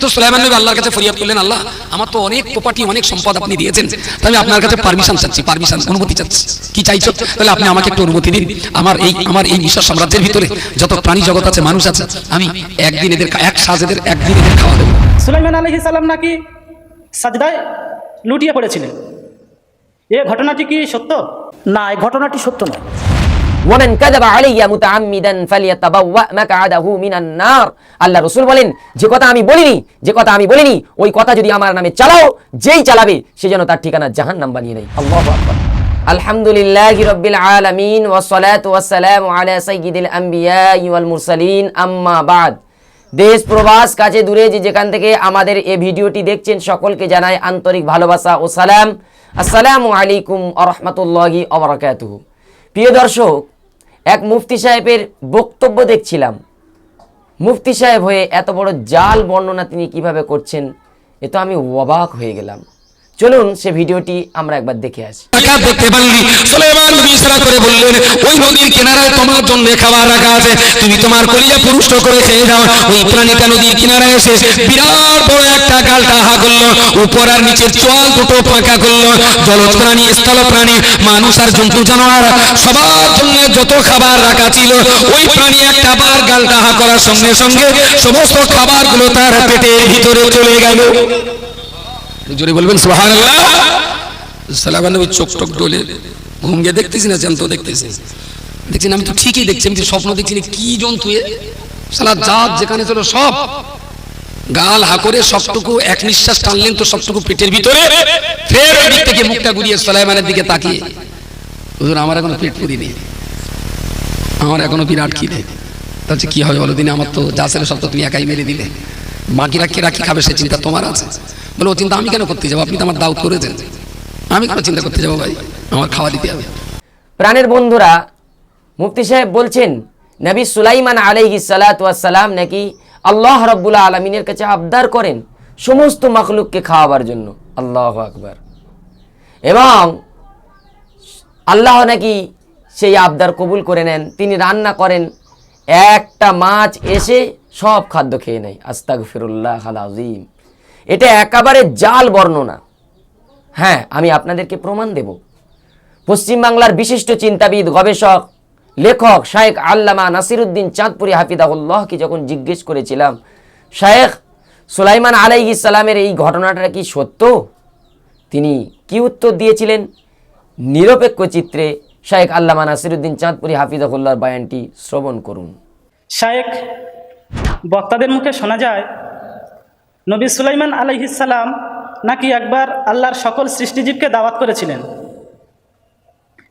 তো সুলাইমান নবী আল্লাহর কাছে ফরিয়াদ করলেন, আল্লাহ, আমার তো অনেক প্রপার্টি অনেক সম্পদ আপনি দিয়েছেন। তাই আমি আপনার কাছে পারমিশন চাচ্ছি পারমিশন অনুমতি চাচ্ছি। কি চাইছো? তাহলে আপনি আমাকে একটু অনুমতি দিন। আমার এই আমার এই বিশ্ব সাম্রাজ্যের ভিতরে যত প্রাণী জগৎ আছে, মানুষ আছে, আমি একদিন এদের এক সাজ এদের একদিন এদের খাওয়া দেবো। সুলাইমান আলহি সাল্লাম নাকি সাজদায় লুটিয়ে পড়েছিলেন। এ ঘটনাটি কি সত্য? না, এই ঘটনাটি সত্য নয়। ওয়ামান কাযাবা আলাইয়া মুতাআম্মিদান ফালিয়াতাবাওয়া মাকআদাহু মিনান নার আল্লাহ রাসূল বলেন, যে কথা আমি বলিনি, যে কথা আমি বলিনি, ওই কথা যদি আমার নামে চালাও, যেই চালাবে, সে যেন তার ঠিকানা জাহান্নাম বানিয়ে নেয় আল্লাহু আকবার। আলহামদুলিল্লাহি রাব্বিল আলামিন সালামু আলা সাইয়্যিদিল আমবিয়া ওয়াল মুরসালিন। আম্মা বাদ। দেশ, প্রবাস কাছে দূরে যে যেখান থেকে আমাদের এই ভিডিওটি দেখছেন, সকলকে জানাই আন্তরিক ভালোবাসা ও সালাম। আসসালামু আলাইকুম আ রহমতুল্লাহি আবরাকাতুহু প্রিয় দর্শক এক মুফতি সাহেবের বক্তব্য দেখছিলাম। মুফতি সাহেব হয়ে এত বড় জাল বর্ণনা তিনি কীভাবে করছেন, এ তো আমি অবাক হয়ে গেলাম। চলুন সে ভিডিওটি আমরা একবার দেখে আসি। দেখতে পারলি। ইশারা করে বললেন, ওই নদীর কিনারায় তোমার জন্য খাবার রাখা আছে। তুমি তোমার কলিজা পুরুষ্ট করে খেয়ে যাও। ওই প্রাণীটা নদীর কিনারায় এসে বিরাট বড় একটা গালটা হা উপর আর নিচের দুটো ফাঁকা জলজ প্রাণী, স্থল প্রাণী, মানুষ আর জন্তু, জানোয়ার, সবার জন্য যত খাবার রাখা ছিল, ওই প্রাণী একটা বার গালটা হা করার সঙ্গে সঙ্গে সমস্ত খাবারগুলো তার পেটের ভিতরে চলে গেল। জোরে বলবেন সালামান চোখ টোক ডোলে ঘুম গিয়ে দেখতেছি না, জ্যান্ত দেখতেছি। দেখছি আমি তো ঠিকই দেখছি, আমি স্বপ্ন দেখছি না, কি জন্তু এ? সালা জাত যেখানে ছিল সব। গাল হা করে সবটুকু এক নিঃশ্বাস টানলেন তো সবটুকু পেটের ভিতরে। ফের ওই দিক থেকে মুখটা ঘুরিয়ে সালাইমানের দিকে তাকিয়ে। হুজুর, আমার এখনও পেট পুরি নেই। আমার এখনও বিরাট খিদে। তাহলে কি হবে বলো দিনে? আমার তো যা ছিল সব তো তুমি একাই মেরে দিলে। বাকিরা কে রাখি খাবে সে চিন্তা তোমার আছে। বলে, ও চিন্তা, আমি কেন করতে যাব? আপনি তো আমার দাউদ করেছেন। আমি কেন চিন্তা করতে যাব ভাই? আমার খাওয়া দিতে হবে। প্রাণের বন্ধুরা, মুফতি সাহেব বলছেন, নবী সুলাইমান আলাইহি সালাম নাকি আল্লাহ রব্বুল আলমিনের কাছে আবদার করেন সমস্ত মাখলুককে খাওয়াবার জন্য। আল্লাহ আকবার। এবং আল্লাহ নাকি সেই আবদার কবুল করে নেন, তিনি রান্না করেন, একটা মাছ এসে সব খাদ্য খেয়ে নেয়। আস্তাগ ফিরুল্লাহ আজিম এটা একেবারে জাল বর্ণনা। হ্যাঁ আমি আপনাদেরকে প্রমাণ দেব। পশ্চিমবাংলার বিশিষ্ট চিন্তাবিদ, গবেষক, লেখক শায়েখ আল্লামা নাসিরুদ্দিন চাঁদপুরি হাফিদাহুল্লাহকে যখন জিজ্ঞেস করেছিলাম, শায়েখ, সুলাইমান আলাই ইসালামের এই ঘটনাটা কি সত্য? তিনি কি উত্তর দিয়েছিলেন? নিরপেক্ষ চিত্রে শায়েখ আল্লামা নাসিরুদ্দিন চাঁদপুরি হাফিজাহুল্লাহর বায়ানটি শ্রবণ করুন। শায়েক বক্তাদের মুখে শোনা যায় নবী সুলাইমান আলহিসাল্লাম নাকি একবার আল্লাহর সকল সৃষ্টিজীবকে দাওয়াত করেছিলেন?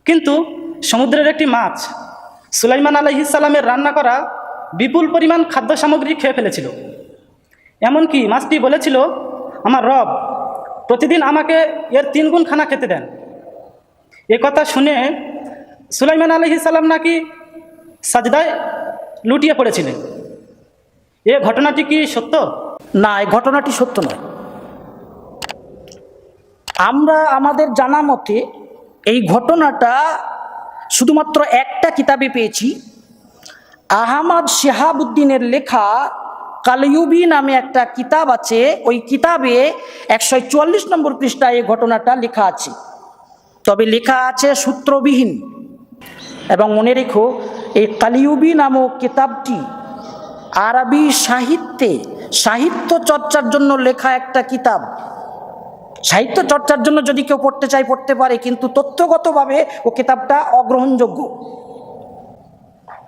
কিন্তু সমুদ্রের একটি মাছ সুলাইমান আলহিসাল্লামের রান্না করা বিপুল পরিমাণ খাদ্য সামগ্রী খেয়ে ফেলেছিল। এমনকি মাছটি বলেছিল, আমার রব প্রতিদিন আমাকে এর তিন গুণ খানা খেতে দেন। এ কথা শুনে সুলাইমান আলহিসাল্লাম নাকি সাজদায় লুটিয়ে পড়েছিলেন। এ ঘটনাটি কি সত্য? না, এই ঘটনাটি সত্য নয়। আমরা আমাদের জানা মতে এই ঘটনাটা শুধুমাত্র একটা কিতাবে পেয়েছি। আহমদ শেহাবুদ্দিনের লেখা কালিউবি নামে একটা কিতাব আছে, ওই কিতাবে একশো চুয়াল্লিশ নম্বর পৃষ্ঠায় এই ঘটনাটা লেখা আছে। তবে লেখা আছে সূত্রবিহীন। এবং মনে রেখো, এই কালিউবি নামক কিতাবটি আরবি সাহিত্যে সাহিত্য চর্চার জন্য লেখা একটা কিতাব। সাহিত্য চর্চার জন্য যদি কেউ পড়তে চায়, পড়তে পারে, কিন্তু তথ্যগতভাবে ও কিতাবটা অগ্রহণযোগ্য।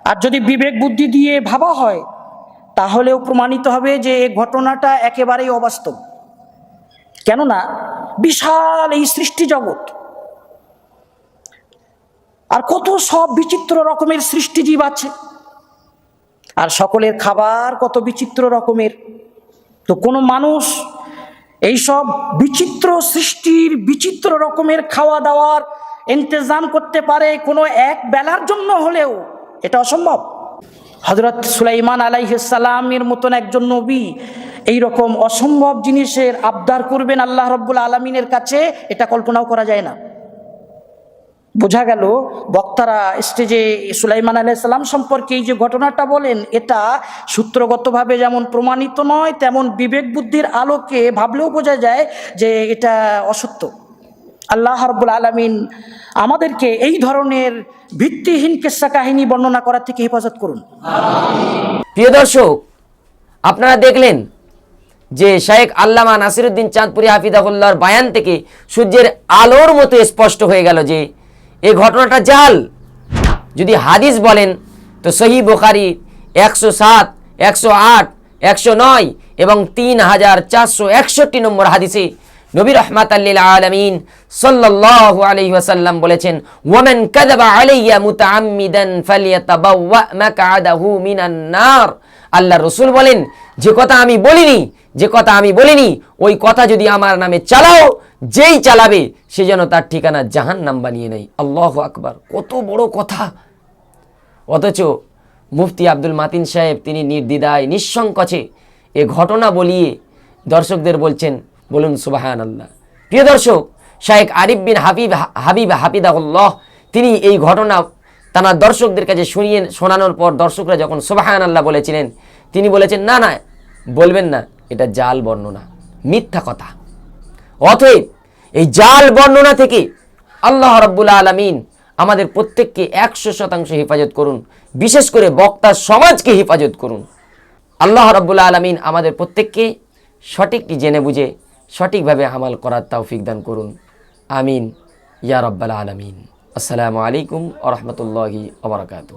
আর যদি বিবেক বুদ্ধি দিয়ে ভাবা হয়, তাহলেও প্রমাণিত হবে যে এই ঘটনাটা একেবারেই অবাস্তব। কেননা, বিশাল এই সৃষ্টি জগৎ। আর কত সব বিচিত্র রকমের সৃষ্টিজীব আছে। আর সকলের খাবার কত বিচিত্র রকমের। তো কোনো মানুষ এইসব বিচিত্র সৃষ্টির বিচিত্র রকমের খাওয়া দাওয়ার ইন্তজাম করতে পারে কোনো এক বেলার জন্য হলেও, এটা অসম্ভব। হজরত সুলাইমান আলাইসালামের মতন একজন নবী এই রকম অসম্ভব জিনিসের আবদার করবেন আল্লাহ রব্বুল আলমিনের কাছে, এটা কল্পনাও করা যায় না। বোঝা গেল, বক্তারা স্টেজে সুলাইমান আলাইসাল্লাম সম্পর্কে এই যে ঘটনাটা বলেন, এটা সূত্রগতভাবে যেমন প্রমাণিত নয়, তেমন বিবেক বুদ্ধির আলোকে ভাবলেও বোঝা যায় যে এটা অসত্য। আল্লাহ রব্বুল আলমিন আমাদেরকে এই ধরনের ভিত্তিহীন কেসা কাহিনী বর্ণনা করা থেকে হেফাজত করুন। প্রিয় দর্শক, আপনারা দেখলেন যে শায়েখ আল্লামা নাসিরুদ্দিন চাঁদপুরি হাফিজাহুল্লাহর বায়ান থেকে সূর্যের আলোর মতো স্পষ্ট হয়ে গেল যে এই ঘটনাটা জাল। যদি হাদিস বলেন, তো সহি বোখারি একশো সাত, একশো আট, একশো নয় এবং তিন হাজার চারশো একষট্টি নম্বর হাদিসে নবী রহমাত আলমিন ওয়াসাল্লাম বলেছেন, ওয়ামান কাযাবা আলাইয়া মুতাআম্মিদান আল্লাহ রসুল বলেন যে কথা আমি বলিনি, যে কথা আমি বলিনি, ওই কথা যদি আমার নামে চালাও, যেই চালাবে, সে যেন তার ঠিকানা জাহান নাম বানিয়ে নেয়। আল্লাহ আকবার, কত বড় কথা। অথচ মুফতি আব্দুল মাতিন সাহেব তিনি নির্দ্বিধায়, নিঃসংকোচে এ ঘটনা বলিয়ে দর্শকদের বলছেন, বলুন সুবাহান আল্লাহ প্রিয় দর্শক শাহেক আরিফ বিন হাবিব হাবিব হাফিদাহুল্লাহ তিনি এই ঘটনা তার দর্শকদের কাছে শুনিয়ে, শোনানোর পর দর্শকরা যখন সুবাহান আল্লাহ বলেছিলেন, তিনি বলেছেন, না না বলবেন না, এটা জাল বর্ণনা, মিথ্যা কথা। অতএব এই জাল বর্ণনা থেকে আল্লাহ রব্বুল আলমিন আমাদের প্রত্যেককে একশো শতাংশ হেফাজত করুন, বিশেষ করে বক্তা সমাজকে হেফাজত করুন। আল্লাহ রব্বুল আলমিন আমাদের প্রত্যেককে সঠিকটি জেনে বুঝে, সঠিকভাবে আমাল করার তৌফিক দান করুন। আমিন। ইয়া রব্বাল আলমিন। আসসালামু আলাইকুম আ রহমতুল্লাহি আবরকাত